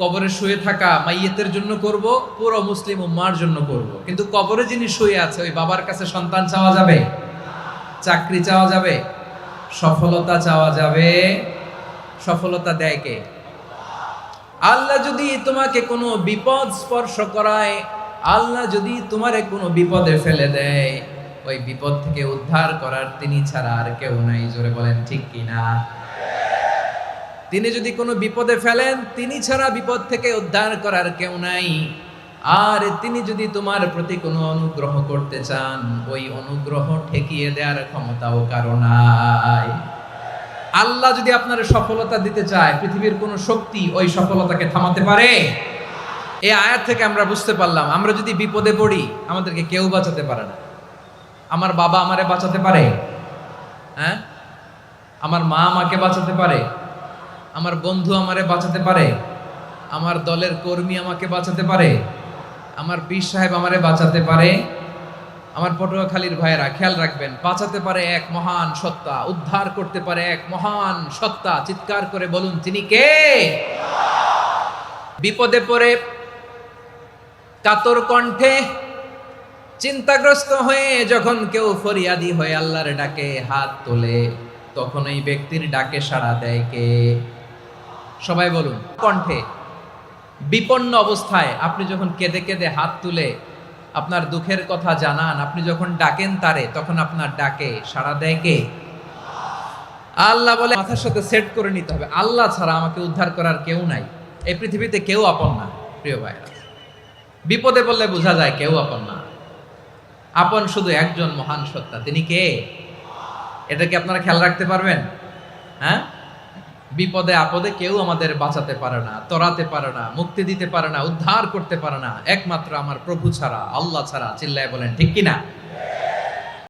কবরে শুয়ে থাকা মাইয়েতের জন্য করব, পুরো মুসলিম উম্মার জন্য করব। কিন্তু কবরে যিনি শুয়ে আছে, ওই বাবার কাছে সন্তান চাওয়া যাবে? চাকরি চাওয়া যাবে? সফলতা চাওয়া যাবে? সফলতা দেয় কে? আল্লাহ যদি তোমাকে কোনো বিপদ স্পর্শ করায়, আল্লাহ যদি তোমারে কোনো বিপদে ফেলে দেয়, ওই বিপদ থেকে উদ্ধার করার তিনি ছাড়া আর কেউ নাই। জোরে বলেন, ঠিক কি না তিনি যদি কোনো বিপদে ফেলেন, তিনি ছাড়া বিপদ থেকে উদ্ধার করার কেউ নাই। আর তিনি যদি তোমার প্রতি কোনো অনুগ্রহ করতে চান, ওই অনুগ্রহ ঠেকিয়ে দেওয়ার ক্ষমতাও কারও নাই। আল্লাহ যদি আপনার সফলতা দিতে চায়, পৃথিবীর কোনো শক্তি ওই সফলতাকে থামাতে পারে? এই আয়াত থেকে আমরা বুঝতে পারলাম, আমরা যদি বিপদে পড়ি, আমাদেরকে কেউ বাঁচাতে পারে না। আমার বাবা আমারে বাঁচাতে পারে? হ্যাঁ? আমার মা আমাকে বাঁচাতে পারে? আমার বন্ধু আমারে বাঁচাতে পারে? আমার দলের কর্মী আমাকে বাঁচাতে পারে? আমার পীর সাহেব আমারে বাঁচাতে পারে? আমার পটুয়াখালীর ভাইয়েরা, খেয়াল রাখবেন, বাঁচাতে পারে এক মহান সত্তা, উদ্ধার করতে পারে এক মহান সত্তা। চিৎকার করে বলুন, তিনি কে? বিপদে পড়ে, কাতর কণ্ঠে, চিন্তাগ্রস্ত হয়ে যখন কেউ ফরিয়াদি হয়ে আল্লাহর ডাকে হাত তোলে, তখন ওই ব্যক্তির ডাকে সাড়া দেয় কে? সবাই বলুন। কণ্ঠে, বিপন্ন অবস্থায় আপনি যখন কেঁদে কেঁদে হাত তুলে আপনার দুঃখের কথা জানান, আপনি যখন ডাকেন তারে, তখন আপনার ডাকে সাড়া দেয় কে? আল্লাহ বলে, মাথার সাথে সেট করে নিতে হবে। আল্লাহ ছাড়া আমাকে উদ্ধার করার কেউ নাই। এই পৃথিবীতে কেউ আপন না, প্রিয় ভাইরা বিপদে বললে বোঝা যায় কেউ আপন না। আপন শুধু একজন মহান সত্তা। তিনি কে? এটা কি আপনারা খেয়াল রাখতে পারবেন? হ্যাঁ? বিপদে আপদে কেউ আমাদের বাঁচাতে পারে না, তরাতে পারে না, মুক্তি দিতে পারে না, উদ্ধার করতে পারে না। একমাত্র আমার প্রভু ছাড়া, আল্লাহ ছাড়া, চিল্লায় বলেন, ঠিক কিনা?